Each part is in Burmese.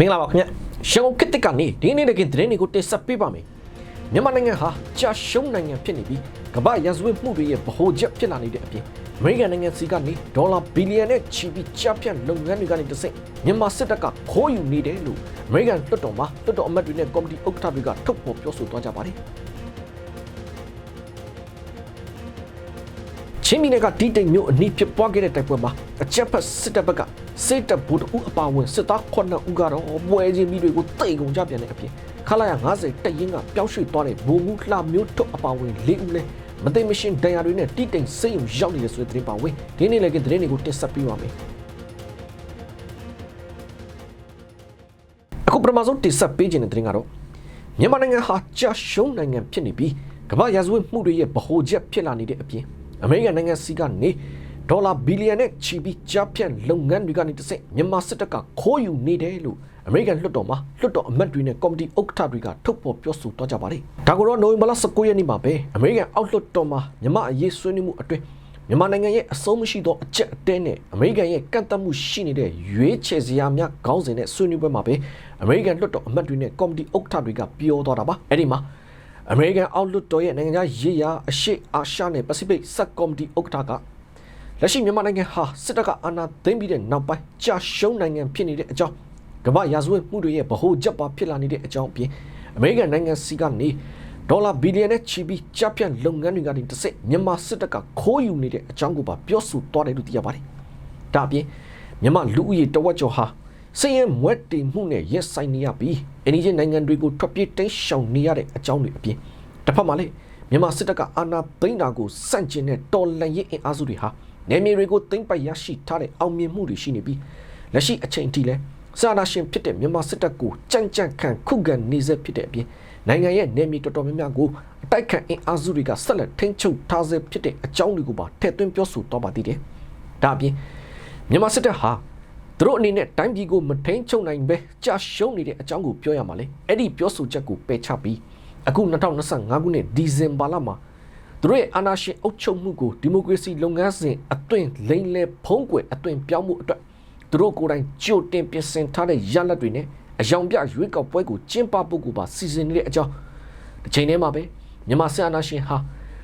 မင်္ဂလာပါခင်ဗျရှောင်းကစ်တစ်ကနေဒီနေ့တကယ်သတင်းတွေကိုတင်ဆက်ပေးပါမယ်မြန်မာနိုင်ငံဟာကြာရှုံးနိုင်ငံဖြစ်နေပြီးကမ္ဘာရာဇဝတ်မှုတွေရဲ့ဗဟိုချက်ဖြစ်လာနေတဲ့အပြင်အမေရိကန်နိုင်ငံစီကနေဒေါ်လာဘီလီယံနဲ့ချီပြီးကြားဖြတ်လုပ်ငန်းတွေကနေတစ်ဆင့်မြန်မာစစ်တပ်ကခိုးယူနေတယ်လို့အမေရိကန်လွှတ်တော်မှာလွှတ်တော်အမတ်တွေနဲ့ကော်မတီဥက္ကဋ္ဌတွေကထုတ်ဖော်ပြောဆိုသွားကြပါတယ် ချင်းမီနယ်ကတီးတိမ်မြို့အနီးဖြစ်ပွားခဲ့တဲ့တိုက်ပွဲမှာအကြက်ဖက်စစ်တပ်ဘက်ကစစ်တပ်ဗိုလ်တအုပ်အပါအဝင်စစ်သား9ဦးကတော့ပွဲချင်းမိတွေကိုတိတ်ကုန်ကြပြန်တဲ့အပြင်ခလာရ90တက်ရင်ကပျောက်ရွှေ့သွားတဲ့ဘိုလ်မှူးလှမျိုးထုတ်အပါအဝင်၄ဦးလဲမသိမရှင်ဒဏ်ရာတွေနဲ့တီးတိမ်စိတ်ုံရောက်နေတဲ့ဆိုတဲ့သတင်းပါဝင်ဒီနေ့လည်းကသတင်းတွေကိုတင်ဆက်ပေးပါမယ်အခုပထမဆုံးတင်ဆက်ပေးခြင်းတဲ့သတင်းကတော့မြန်မာနိုင်ငံဟာကြာရှုံးနိုင်ငံဖြစ်နေပြီးကမ္ဘာရာဇဝတ်မှုတွေရဲ့ဗဟိုချက်ဖြစ်လာနေတဲ့အပြင် အမေရိကန်နိုင်ငံစီကနေဒေါ်လာဘီလီယံနဲ့ချီပြီးကြားဖြတ်လုပ်ငန်းတွေကနေတစ်ဆင့်မြန်မာစစ်တပ်ကခိုးယူနေတယ်လို့အမေရိကန်လွှတ်တော်မှာလွှတ်တော်အမတ်တွေနဲ့ကော်မတီဥက္ကဋ္ဌတွေကထုတ်ဖော်ပြောဆိုသွားကြပါတယ်။ဒါကိုတော့နိုဝင်ဘာလ19ရက်နေ့မှာပဲအမေရိကန်အောက်လွှတ်တော်မှာမြန်မာအရေးဆွေးနွေးမှုအတွင်းမြန်မာနိုင်ငံရဲ့အဆုံးမရှိသောအချက်အတဲနဲ့အမေရိကန်ရဲ့ကန့်သတ်မှုရှိနေတဲ့ရွေးချယ်စရာများခေါင်းစဉ်နဲ့ဆွေးနွေးပွဲမှာပဲအမေရိကန်လွှတ်တော်အမတ်တွေနဲ့ကော်မတီဥက္ကဋ္ဌတွေကပြောသွားတာပါ။အဲ့ဒီမှာ အမေရိကန်အောက်လွှတ်တော်ရဲ့နိုင်ငံခြားရေးရာအရှိအာရှနဲ့ပစိဖိတ်စက်ကော်မတီဥက္ကဋ္ဌကလက်ရှိမြန်မာနိုင်ငံဟာစစ်တပ်ကအာဏာသိမ်းပြီးတဲ့နောက်ပိုင်းကြာရှုံးနိုင်ငံဖြစ်နေတဲ့အကြောင်းကမ္ဘာရာဇဝတ်မှုတွေရဲ့ဗဟိုချက်ပါဖြစ်လာနေတဲ့အကြောင်းအပြင်အမေရိကန်နိုင်ငံစီကနေဒေါ်လာဘီလီယံနဲ့ချီပြီးကြားဖြတ်လုပ်ငန်းတွေကနေတစ်စိမြန်မာစစ်တပ်ကခိုးယူနေတဲ့အကြောင်းကိုပါပြောဆိုသွားတယ်လို့သိရပါတယ်။ဒါအပြင်မြန်မာလူဦးရေတဝက်ကျော်ဟာ စည်ရင်မွဲတေမှုနဲ့ရက်ဆိုင်နေရပြီးအင်းကြီးနိုင်ငံတွေကိုထွက်ပြေးတိမ်းရှောင်နေရတဲ့အကြောင်းတွေအပြင်တစ်ဖက်မှာလည်းမြန်မာစစ်တပ်ကအာဏာသိမ်းတာကိုစန့်ကျင်တဲ့တော်လှန်ရေးအင်အားစုတွေဟာနယ်မြေတွေကိုသိမ်းပိုက်ရရှိထားတဲ့အောင်မြင်မှုတွေရှိနေပြီးလက်ရှိအချိန်ထိလည်းစာနာရှင်ဖြစ်တဲ့မြန်မာစစ်တပ်ကိုကြမ်းကြမ်းခံခုခံနေစေဖြစ်တဲ့အပြင်နိုင်ငံရဲ့နယ်မြေတော်တော်များများကိုအတိုက်ခံအင်အားစုတွေကဆက်လက်ထိန်းချုပ်ထားစေဖြစ်တဲ့အကြောင်းတွေကိုပါထည့်သွင်းပြောဆိုတော့ပါသေးတယ်။ဒါအပြင်မြန်မာစစ်တပ်ဟာ သူတို့အနေနဲ့တိုင်းပြည်ကိုမထိန်ချုပ်နိုင်ပဲကြာရှုံးနေတဲ့အကြောင်းကိုပြောရမှာလေအဲ့ဒီပြောဆိုချက်ကိုပယ်ချပြီးအခု2025ခုနှစ်ဒီဇင်ဘာလမှာသူတို့ရဲ့အာဏာရှင်အုပ်ချုပ်မှုကိုဒီမိုကရေစီလုပ်ငန်းစဉ်အသွင်လိမ့်လဲဖုံးကွယ်အသွင်ပြောင်းမှုအတွက်သူတို့ကိုယ်တိုင်ကြိုတင်ပြင်ဆင်ထားတဲ့ရလဒ်တွေနဲ့အယောင်ပြရွေးကောက်ပွဲကိုကျင်းပဖို့ကိုပါစီစဉ်နေတဲ့အကြောင်းတစ်ချိန်တည်းမှာပဲမြန်မာစစ်အာဏာရှင်ဟာ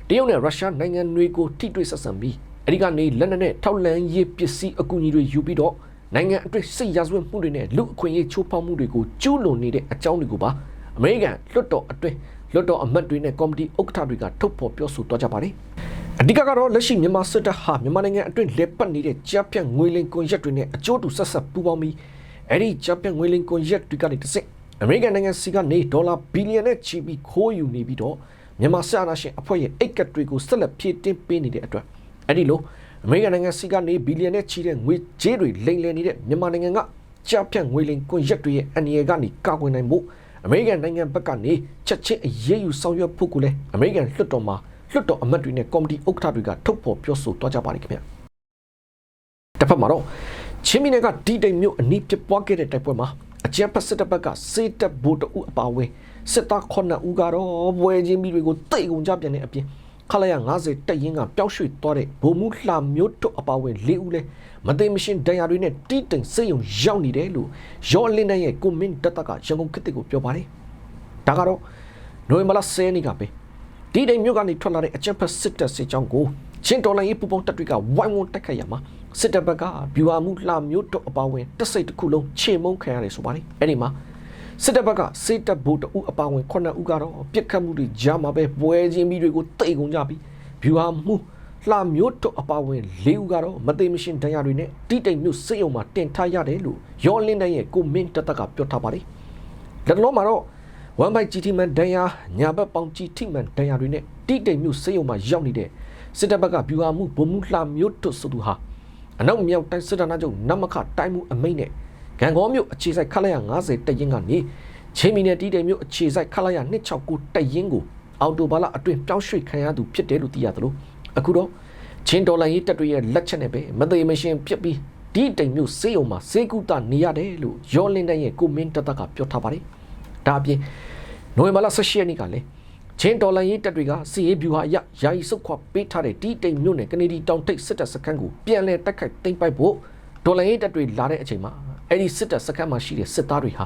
တရုတ်နဲ့ရုရှားနိုင်ငံတွေကိုထိတွေ့ဆက်ဆံပြီးအဲဒီကနေလက်နက်နဲ့ထောက်လန်းရေးပစ္စည်းအကူအညီတွေယူပြီးတော့ နိုင်ငံအတွင်းစစ်ရာဇဝတ်မှုတွေနဲ့လူအခွင့်အရေးချိုးဖောက်မှုတွေကိုကျူးလွန်နေတဲ့အကြောင်းတွေကိုပါအမေရိကန်လွှတ်တော်အတွင်းလွှတ်တော်အမတ်တွေနဲ့ကော်မတီဥက္ကဋ္ဌတွေကထုတ်ဖော်ပြောဆိုသွားကြပါတယ်။အဓိကကတော့လက်ရှိမြန်မာစစ်တပ်ဟာမြန်မာနိုင်ငံအတွင်းလက်ပတ်နေတဲ့ကြားပြတ်ငွေလင်ကွန်ရက်တွေနဲ့အကျိုးတူဆက်ဆက်ပူးပေါင်းပြီးအဲ့ဒီကြားပြတ်ငွေလင်ကွန်ရက်တွေကနေတစ်ဆင့်အမေရိကန်နိုင်ငံစီကနေဒေါ်လာဘီလီယံနဲ့ချီပြီးခိုးယူနေပြီးတော့မြန်မာစစ်အာဏာရှင်အဖွဲ့ရဲ့အိတ်ကတ်တွေကိုဆက်လက်ဖြည့်တင်းပေးနေတဲ့အတွက်အဲ့ဒီလို အမေရိကန်နိုင်ငံစီကနေဘီလီယံနဲ့ချီတဲ့ငွေကြေးတွေလိမ်လည်နေတဲ့မြန်မာနိုင်ငံကကြားပြတ်ငွေလင်ကွန်ရက်တွေရဲ့အန္တရာယ်ကနေကာကွယ်နိုင်ဖို့အမေရိကန်နိုင်ငံဘက်ကနေချက်ချင်းအရေးယူဆောင်ရွက်ဖို့ကိုလည်းအမေရိကန်လွှတ်တော်မှာလွှတ်တော်အမတ်တွေနဲ့ကော်မတီဥက္ကဋ္ဌတွေကထုတ်ဖော်ပြောဆိုသွားကြပါတယ်ခင်ဗျတစ်ဖက်မှာတော့ချင်းမီနယ်ကတီတိမ်မြို့အနီးပြပွားခဲ့တဲ့တိုက်ပွဲမှာအကြမ်းဖက်စစ်တပ်ဘက်ကစေတပ်ဗိုလ်တအုပ်အပါအဝင်စစ်သား9ဦးကတော့ပွဲချင်းမိတွေကိုတိတ်ကုန်ကြပြန်တဲ့အပြင် ခလာရ90တက်ရင်ကပျောက်ရွှေ့သွားတဲ့ဗိုလ်မှူးလှမျိုးတုတ်အပါအဝင်၄ဦးလဲမသိမရှင်ဒဏ်ရာတွေနဲ့တီးတိမ်စိတ်ယုံရောက်နေတယ်လို့ရောလင်းတဲ့ရဲ့ကိုမင်းတက်တက်ကရန်ကုန်ခေတ်ကိုပြောပါတယ်။ဒါကတော့နိုဝင်ဘာလ10ရက်နေ့ကပဲဒီတိမ်မြို့ကနေထွက်လာတဲ့အကြံဖက်စစ်တပ်စစ်ကြောင်းကိုချင်းတော်လိုင်းရေးပူပေါင်းတပ်တွေကဝိုင်းဝန်းတိုက်ခိုက်ရမှာစစ်တပ်ဘက်ကဗျူဟာမှုလှမျိုးတုတ်အပါအဝင်တက်စိတ်တစ်ခုလုံးချေမုန်းခံရတယ်ဆိုပါတယ်။အဲ့ဒီမှာ စစ်တပ်ဘက်ကစေတပ်ဗိုလ်တအုပ်အပါအဝင်9ဦးကတော့ပြစ်ခတ်မှုတွေကြားမှာပဲပွဲချင်းပြီးတွေကိုတိတ်ကုန်ကြပြီးဗျူဟာမှုလှမျိုးတုတ်အပါဝင်၄ဦးကတော့မသိမရှင်ဒဏ်ရာတွေနဲ့တိတိမ်မျိုးစိတ်အောင်မှာတင်ထားရတယ်လို့ရောလင်းတဲ့ရဲ့ကိုမင်းတတက်ကပြောထားပါတယ်။လက်လုံးမှာတော့ဝမ်ဘိုက်ဂျီတီမန်ဒဏ်ရာညာဘက်ပေါင်ဂျီတီမန်ဒဏ်ရာတွေနဲ့တိတိမ်မျိုးစိတ်အောင်မှာရောက်နေတဲ့စစ်တပ်ဘက်ကဗျူဟာမှုဗိုလ်မှူးလှမျိုးတုတ်ဆိုသူဟာအနောက်မြောက်တိုင်းစစ်တပ်နာချုပ်နမခတိုင်းမှုအမိတ်နဲ့ ဂံကောမြို့အခြေစိုက်ခလာရ90တရင်ကနေချင်းမီနယ်တီတိမ်မြို့အခြေစိုက်ခလာရ269တရင်ကိုအော်တိုဘာလအတွင်းပြောင်းရွှေ့ခံရသူဖြစ်တယ်လို့သိရသလိုအခုတော့ချင်းဒေါ်လာရေးတက်တွေရဲ့လက်ချက်နဲ့ပဲမသေးမရှင်ဖြစ်ပြီးဒီတိမ်မျိုးစေးုံမှာစေကုတနေရတယ်လို့ရောလင်းတဲ့ရဲ့ကိုမင်းတတကပြောထားပါတယ်။ဒါအပြင်နိုဝင်ဘာလ18ရက်နေ့ကလည်းချင်းဒေါ်လာရေးတက်တွေကစီရေးဗျူဟာအရယာယီစုတ်ခွာပေးထားတဲ့ဒီတိမ်မျိုးနဲ့ကနေဒီတောင်ထိပ်စစ်တပ်စခန်းကိုပြန်လည်တိုက်ခိုက်သိမ်းပိုက်ဖို့ဒေါ်လာရေးတက်တွေလာတဲ့အချိန်မှာ အဲ့ဒီစစ်တပ်စခန်းမှာရှိတဲ့စစ်သားတွေဟာ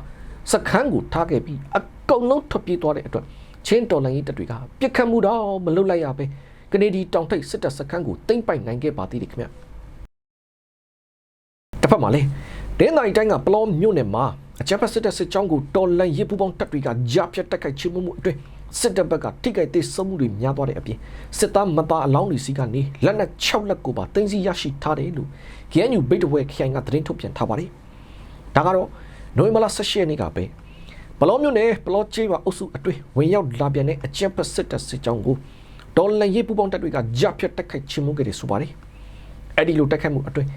စခန်းကိုထားခဲ့ပြီးအကုန်လုံးထွက်ပြေးသွားတဲ့အတွက်ချင်းတော်လိုင်းရေးတပ်တွေကပြစ်ခတ်မှုတော့မလုပ်လိုက်ရပဲကနေဒီတောင်ထိပ်စစ်တပ်စခန်းကိုတိမ့်ပိုက်နိုင်ခဲ့ပါသေးတယ်ခင်ဗျတစ်ဖက်မှာလေတင်းတိုင်းတိုင်းကပလောမြို့နယ်မှာအကြမ်းဖက်စစ်တပ်စစ်ကြောင်းကိုတော်လန်ရေးပူပေါင်းတပ်တွေကကြားဖြတ်တက်ခိုက်ချေမှုမှုအတွင်းစစ်တပ်ဘက်ကထိခိုက်သေးဆုံးမှုတွေများသွားတဲ့အပြင်စစ်သားမသားအလောင်းတွေစီကနေလက်နက်6လက်ကိုပါတင်စီရရှိထားတယ်လို့ KNU ဘိတ်တဝဲခိုင်ကသတင်းထုတ်ပြန်ထားပါတယ်။ ဒါကတော့နိုဝင်ဘာလ18ရက်နေ့ကပဲဘလောမျိုးနဲ့ဘလောချေးပါအုပ်စုအတွင်းဝင်ရောက်လာပြန်တဲ့အကြမ်းဖက်စစ်တပ်စစ်ကြောင်းကိုတော်လန်ရေးပူပေါင်းတပ်တွေကကြားဖြတ်တက်ခိုက်ချေမှုခဲ့တယ်ဆိုပါတယ်။အဲ့ဒီလိုတက်ခိုက်မှုအတွင်း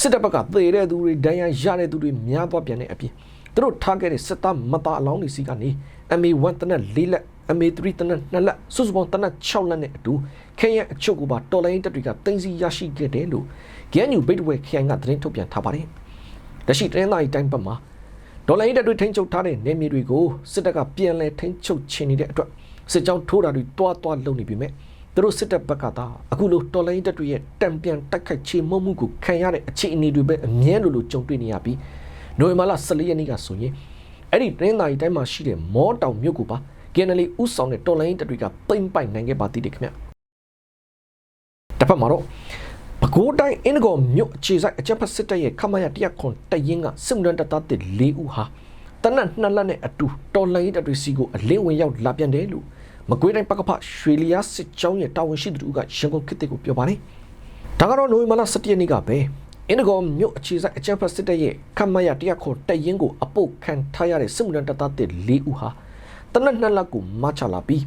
စစ်တပ်ဘက်ကသေတဲ့သူတွေဒဏ်ရာရတဲ့သူတွေများသွားပြန်တဲ့အပြင်သူတို့ထားခဲ့တဲ့စစ်သားမသားအလောင်းတွေစီကနေ MA1 တနက်၄လက် MA3 တနက်2လက်စုစုပေါင်းတနက်6လက်နဲ့အတူခဲရအချုပ်ကိုပါတော်လိုင်းတပ်တွေကတင်စီရရှိခဲ့တယ်လို့ GNU ဘိတ်ဝဲခိုင်ကသတင်းထုတ်ပြန်ထားပါတယ်။ လက်ရှိတင်းသားတိုင်းဘက်မှာဒေါ်လာရင်းတပ်တွေထိန်းချုပ်ထားတဲ့နေမြေတွေကိုစစ်တပ်ကပြန်လည်ထိန်းချုပ်ချင်နေတဲ့အတွက်စစ်ကြောင်းထိုးတာတွေတွားတွားလုပ်နေပြီမဲ့သူတို့စစ်တပ်ဘက်ကသာအခုလိုတော်လိုင်းတပ်တွေရဲ့တံပြန်တိုက်ခိုက်ချေမှုမှုကိုခံရတဲ့အခြေအနေတွေပဲအမြဲလိုလိုကြုံတွေ့နေရပြီးနိုဝင်ဘာလ14ရက်နေ့ကဆိုရင်အဲ့ဒီတင်းသားတိုင်းမှာရှိတဲ့မောတောင်မြို့ကိုပါကင်နယ်လီဥဆောင်တဲ့တော်လိုင်းတပ်တွေကပိမ့်ပိုက်နိုင်ခဲ့ပါသေးတယ်ခင်ဗျတစ်ဖက်မှာတော့ ပဲခူးတိုင်းအင်းကောမြို့အခြေဆိုင်အကြက်ဖက်စစ်တပ်ရဲ့ခမရ100ခွန်တရင်ကစစ်မှုထမ်းတပ်သားတစ်၄ဦးဟာတနက်နှစ်လက်နဲ့အတူတော်လိုင်းတပ်တွေစီကိုအလင်းဝင်ရောက်လာပြန်တယ်လို့မကွေးတိုင်းပကဖရွှေလျားစစ်ကြောင်းရဲ့တာဝန်ရှိသူတို့ကရန်ကုန်ခေတ်ကိုပြောပါတယ်။ဒါကတော့နိုဝင်ဘာလ17ရက်နေ့ကပဲအင်းကောမြို့အခြေဆိုင်အကြက်ဖက်စစ်တပ်ရဲ့ခမရ100ခွန်တရင်ကိုအပုတ်ခံထားရတဲ့စစ်မှုထမ်းတပ်သားတစ်၄ဦးဟာတနက်နှစ်လက်ကိုမချလာပြီး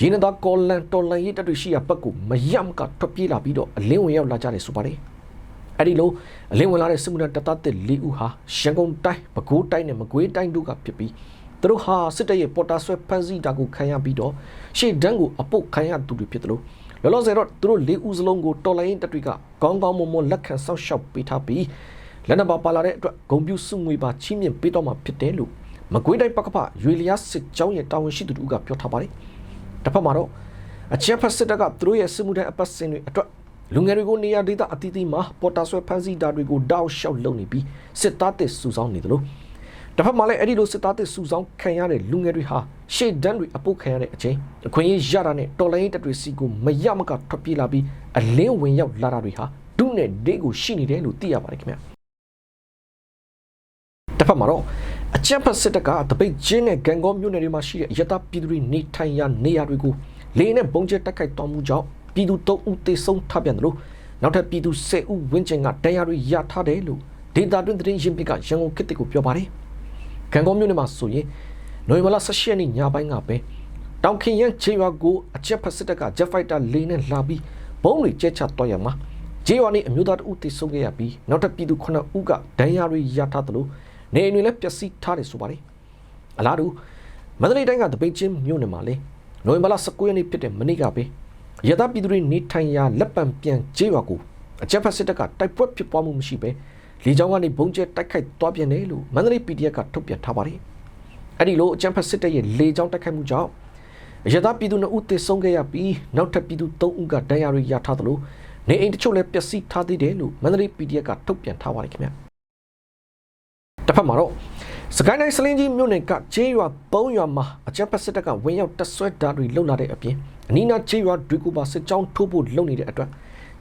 ရင်းနှသားကောလန်တော်လန်ရေးတပ်တွေရှိရာဘက်ကိုမရမကထွက်ပြေးလာပြီးတော့အလင်းဝင်ရောက်လာကြတယ်ဆိုပါတယ်။အဲ့ဒီလိုအလင်းဝင်လာတဲ့စစ်မှုထမ်းတပ်သားတစ်၄ဦးဟာရန်ကုန်တိုင်းပဲခူးတိုင်းနဲ့မကွေးတိုင်းတို့ကဖြစ်ပြီးသူတို့ဟာစစ်တပ်ရဲ့ပေါ်တာဆွဲဖမ်းဆီးတာကိုခံရပြီးတော့ရှေ့တန်းကိုအပုတ်ခံရသူတွေဖြစ်တယ်လို့လောလောဆယ်တော့သူတို့၄ဦးစလုံးကိုတော်လိုင်းတပ်တွေကကောင်းကောင်းမွန်မွန်လက်ခံစောင့်ရှောက်ပေးထားပြီးလက်နက်ပါပါလာတဲ့အတွက်ဂုံပြူစုငွေပါချင်းမြင့်ပေးတော့မှာဖြစ်တယ်လို့မကွေးတိုင်းပကပရွေလျားစစ်ကြောင်းရဲ့တာဝန်ရှိသူတို့ကပြောထားပါတယ်။ တစ်ဖက်မှာတော့အချက်ဖက်စစ်တပ်ကသူတို့ရဲ့စစ်မှုထမ်းအပတ်စဉ်တွေအတွက်လူငယ်တွေကိုနေရာဒေသအသီးသီးမှာပေါ်တာဆွဲဖမ်းဆီးတာတွေကိုတောက်လျှောက်လုပ်နေပြီးစစ်သားတစ်စုဆောင်းနေတယ်လို့တစ်ဖက်မှာလည်းအဲ့ဒီလိုစစ်သားတစ်စုဆောင်းခံရတဲ့လူငယ်တွေဟာရှေ့ဒန်းတွေအပုတ်ခံရတဲ့အချိန်အခွင့်အရေးရတာနဲ့တော်လိုင်းတပ်တွေစီကိုမရမကထွက်ပြေးလာပြီးအလင်းဝင်ရောက်လာတာတွေဟာဒုနဲ့ဒေးကိုရှိနေတယ်လို့သိရပါတယ်ခင်ဗျတစ်ဖက်မှာတော့ အကြံဖတ်စစ်တပ်ကတပိတ်ချင်းနဲ့ဂန်ကောမြို့နယ်တွေမှာရှိတဲ့ရတပြည်သူတွေနေထိုင်ရာနေရာတွေကိုလေနဲ့ဘုံကျဲတိုက်ခိုက်တော်မူကြောင့်ပြည်သူ၃ဦးသေဆုံးထပ်ပြန်တယ်လို့နောက်ထပ်ပြည်သူ၁၀ဦးဝန်းကျင်ကတရားတွေရထားတယ်လို့ဒေတာတွင်သတင်းရင်းပစ်ကရန်ကုန်ခေတ်ကိုပြောပါတယ်။ဂန်ကောမြို့နယ်မှာဆိုရင်နိုဝင်ဘာလ16ရက်နေ့ညပိုင်းကပဲတောင်ခင်ရန်ချေရွာကိုအကြက်ဖက်စစ်တပ်ကဂျက်ဖိုက်တာလေနဲ့လာပြီးဘုံတွေကျဲချတော့ရမှာဂျေရွာနေအမျိုးသားတဦးသေဆုံးခဲ့ရပြီးနောက်ထပ်ပြည်သူ9ဦးကဒဏ်ရာတွေရထားတယ်လို့ နေအိမ်တွေလည်းပျက်စီးထားတယ်ဆိုပါတယ်အလားတူမန္တလေးတိုင်းကတပိတ်ချင်းမြို့နယ်မှာလေနိုဝင်ဘာလ19ရက်နေ့ဖြစ်တဲ့မနေ့ကပဲရသပြည်သူတွေနေထိုင်ရာလက်ပံပြန်ကျေးရွာကိုအကြက်ဖက်စစ်တပ်ကတိုက်ပွဲဖြစ်ပွားမှုမရှိပဲလေကြောင်းကနေဘုံကျဲတိုက်ခိုက်သွားပြန်တယ်လို့မန္တလေး PDF ကထုတ်ပြန်ထားပါတယ်အဲ့ဒီလိုအကြက်ဖက်စစ်တပ်ရဲ့လေကြောင်းတိုက်ခိုက်မှုကြောင့်ရသပြည်သူ2ဦးသေဆုံးခဲ့ရပြီးနောက်ထပ်ပြည်သူ3ဦးကဒဏ်ရာတွေရထားသလိုနေအိမ်တချို့လည်းပျက်စီးထားသေးတယ်လို့မန္တလေး PDF ကထုတ်ပြန်ထားပါတယ်ခင်ဗျာ တစ်ဖက်မှာတော့စကိုင်းတိုင်းစလင်းကြီးမြို့နယ်ကကျေးရွာ၃ရွာမှာအကြမ်းဖက်စစ်တပ်ကဝင်ရောက်တပ်ဆွဲဓာတ်တွေလှုပ်လာတဲ့အပြင်အနီးနားကျေးရွာတွေကပါစစ်ကြောင်းထိုးဖို့လုပ်နေတဲ့အတွက်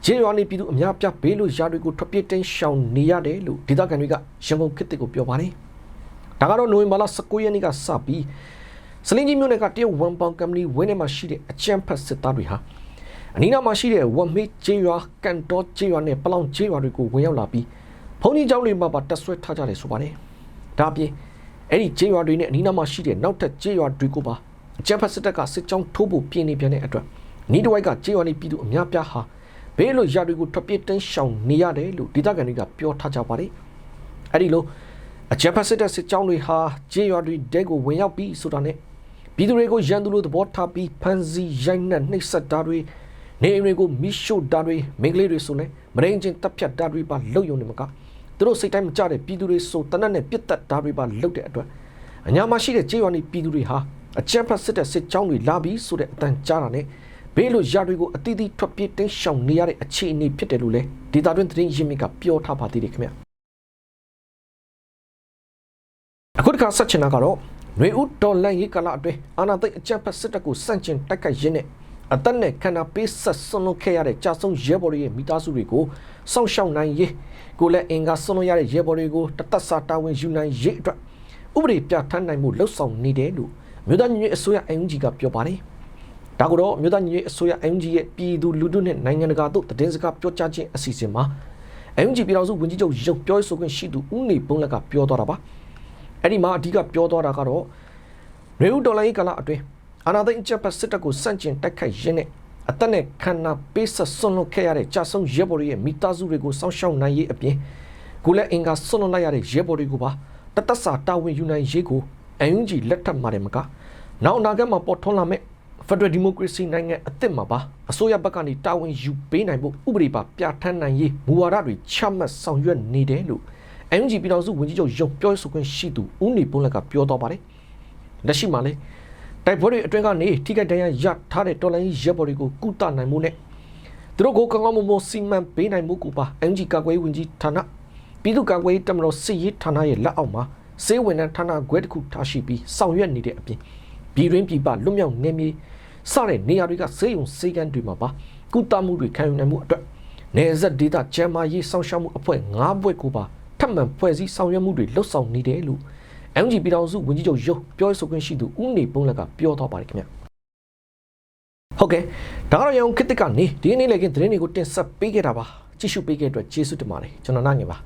ကျေးရွာနေပြည်သူအများပြဘေးလို့ယာတွေကိုထွက်ပြေးတင်းရှောင်နေရတယ်လို့ဒေသခံတွေကရန်ကုန်ခေတ်ကိုပြောပါတယ်။ဒါကတော့နိုဝင်ဘာလ19ရက်နေ့ကစပြီးစလင်းကြီးမြို့နယ်ကတရုတ်ဝန်ပေါင်ကမ္ပဏီဝင်းထဲမှာရှိတဲ့အကြမ်းဖက်စစ်သားတွေဟာအနီးနားမှာရှိတဲ့ဝမ်မေးကျေးရွာကန်တော်ကျေးရွာနဲ့ပလောင်ကျေးရွာတွေကိုဝင်ရောက်လာပြီး ဘုံကြီးကျောင်းတွေမှာပါတက်ဆွဲထားကြတယ်ဆိုပါတယ်။ဒါအပြင်အဲ့ဒီကျေးရွာတွေနဲ့အနီးနားမှာရှိတဲ့နောက်ထပ်ကျေးရွာတွေကိုပါအကြမ်းဖက်စစ်တပ်ကစစ်ကြောင်းထိုးဖို့ပြင်နေပြန်တဲ့အတွက်နီးတဝိုက်ကကျေးရွာနေပြည်သူအများပြားဟာဘေးလိုရာတွေကိုထွက်ပြေးတင်းရှောင်နေရတယ်လို့ဒေသခံတွေကပြောထားကြပါတယ်။အဲ့ဒီလိုအကြမ်းဖက်စစ်တပ်စစ်ကြောင်းတွေဟာကျေးရွာတွေတဲကိုဝင်ရောက်ပြီးဆိုတာနဲ့ပြည်သူတွေကိုရန်သူလိုသဘောထားပြီးဖမ်းဆီးရိုက်နှက်နှိပ်စက်တာတွေနေအိမ်တွေကိုမိရှို့တာတွေမိန်းကလေးတွေဆိုလဲမရင်းချင်းတပ်ဖြတ်တာတွေပါလှုပ်ယုံနေမှာက သူတို့စိတ်တိုင်းမကြတဲ့ပြည်သူတွေဆိုတနက်နဲ့ပြစ်တက်တာတွေပါလှုပ်တဲ့အတွက်အညာမှာရှိတဲ့ကျေးရွာနေပြည်သူတွေဟာအကြမ်းဖက်စစ်တဲ့စစ်ကြောင်းတွေလာပြီးဆိုတဲ့အတန်ကြားတာနဲ့ဘေးလိုရာတွေကိုအတိအသီးထွက်ပြေးတင်းရှောင်နေရတဲ့အခြေအနေဖြစ်တယ်လို့လေဒေတာတွင်သတင်းရင်းမြစ်ကပြောထားပါသေးတယ်ခင်ဗျအခုတစ်ခါဆက်ချင်တာကတော့ຫນွေဦးဒေါ်လန်ရေးကာလအတွင်းအာနာသိတ်အကြံဖက်စစ်တပ်ကိုစန့်ကျင်တိုက်ခိုက်ရင်းနဲ့ အသက်နဲ့ခန္ဓာပေးဆက်ဆွန့်လွတ်ခဲ့ရတဲ့ကြာဆုံးရဲဘော်တွေရဲ့မိသားစုတွေကိုစောင့်ရှောက်နိုင်ရေးကိုလည်းအင်္ဂါဆွန့်လွတ်ရတဲ့ရဲဘော်တွေကိုတသက်စာတာဝန်ယူနိုင်ရေးအတွက်ဥပဒေပြဋ္ဌာန်းနိုင်မှုလှုပ်ဆောင်နေတယ်လို့မြို့သားညီညွတ်အစိုးရအင်ဂျီကပြောပါတယ်။ဒါကိုတော့မြို့သားညီညွတ်အစိုးရအင်ဂျီရဲ့ပြည်သူလူထုနဲ့နိုင်ငံတကာတို့သတင်းစကားပြောကြားခြင်းအစီအစဉ်မှာအင်ဂျီပြည်တော်စုဝန်ကြီးချုပ်ရုံပြောရေးဆိုခွင့်ရှိသူဦးနေပုံးလက်ကပြောသွားတာပါ။အဲ့ဒီမှာအဓိကပြောသွားတာကတော့ရေဦးဒေါ်လာရေးကာလအတွင်း အာနာသိန်းအချက်ပတ်စစ်တပ်ကိုစန့်ကျင်တိုက်ခိုက်ရင်းနဲ့အသက်နဲ့ခန္ဓာပေးဆက်ဆွန့်လွတ်ခဲ့ရတဲ့ကြာဆုံးရဲဘော်တွေရဲ့မိသားစုတွေကိုစောင့်ရှောက်နိုင်ရေးအပြင်ကိုလည်းအင်္ဂါဆွန့်လွတ်လိုက်ရတဲ့ရဲဘော်တွေကိုပါတသက်စာတာဝန်ယူနိုင်ရေးကိုအန်ယူဂျီလက်ထပ်မှာတယ်မကနောက်အနာဂတ်မှာပေါ်ထွန်းလာမယ့် Federal Democracy နိုင်ငံအသစ်မှာပါအစိုးရဘက်ကနေတာဝန်ယူပေးနိုင်ဖို့ဥပဒေပါပြဋ္ဌာန်းနိုင်ရေးမူဝါဒတွေချမှတ်ဆောင်ရွက်နေတယ်လို့ NUG ပြည်ထောင်စုဝန်ကြီးချုပ်ရုံပြောဆိုခွင့်ရှိသူဦးနေပွန်းလက်ကပြောတော့ပါတယ်လက်ရှိမှာလေ တိုက်ပွဲတွေအတွင်းကနေထိခိုက်ဒဏ်ရာရထားတဲ့တော်လိုင်းရဲဘော်တွေကိုကုသနိုင်မှုနဲ့သူတို့ကိုကောင်းကောင်းမွန်မွန်စီမံပေးနိုင်မှုကိုပါ NUG ကာကွယ်ရေးဝန်ကြီးဌာနပြည်သူ့ကာကွယ်ရေးတပ်မတော်စစ်ရေးဌာနရဲ့လက်အောက်မှာစေဝန်ထမ်းဌာနခွဲတစ်ခုထားရှိပြီးဆောင်ရွက်နေတဲ့အပြင်ပြည်တွင်းပြည်ပလွတ်မြောက်နေမြေစတဲ့နေရာတွေကစေယုံစေကန်းတွေမှာပါကုသမှုတွေခံယူနိုင်မှုအတွက်နေဆက်ဒေတာကျမ်းမာရေးစောင့်ရှောက်မှုအဖွဲ့၅ဘွဲ့ကိုပါထပ်မံဖွဲ့စည်းဆောင်ရွက်မှုတွေလှုပ်ဆောင်နေတယ်လို့ MG ပြည်တော်စုဝန်ကြီးချုပ်ရုပ်ပြောဆိုခွင့်ရှိသူဦးနေပုံးလက်ကပြောသွားပါတယ်ခင်ဗျဟုတ်ကဲ့ဒါကတော့ရအောင်ခစ်တစ်ကနေဒီနေ့လည်းကသတင်းတွေကိုတင်ဆက်ပေးခဲ့တာပါကြည့်ရှုပေးခဲ့တဲ့အတွက်ကျေးဇူးတင်ပါတယ်ကျွန်တော်နိုင်ငယ်ပါ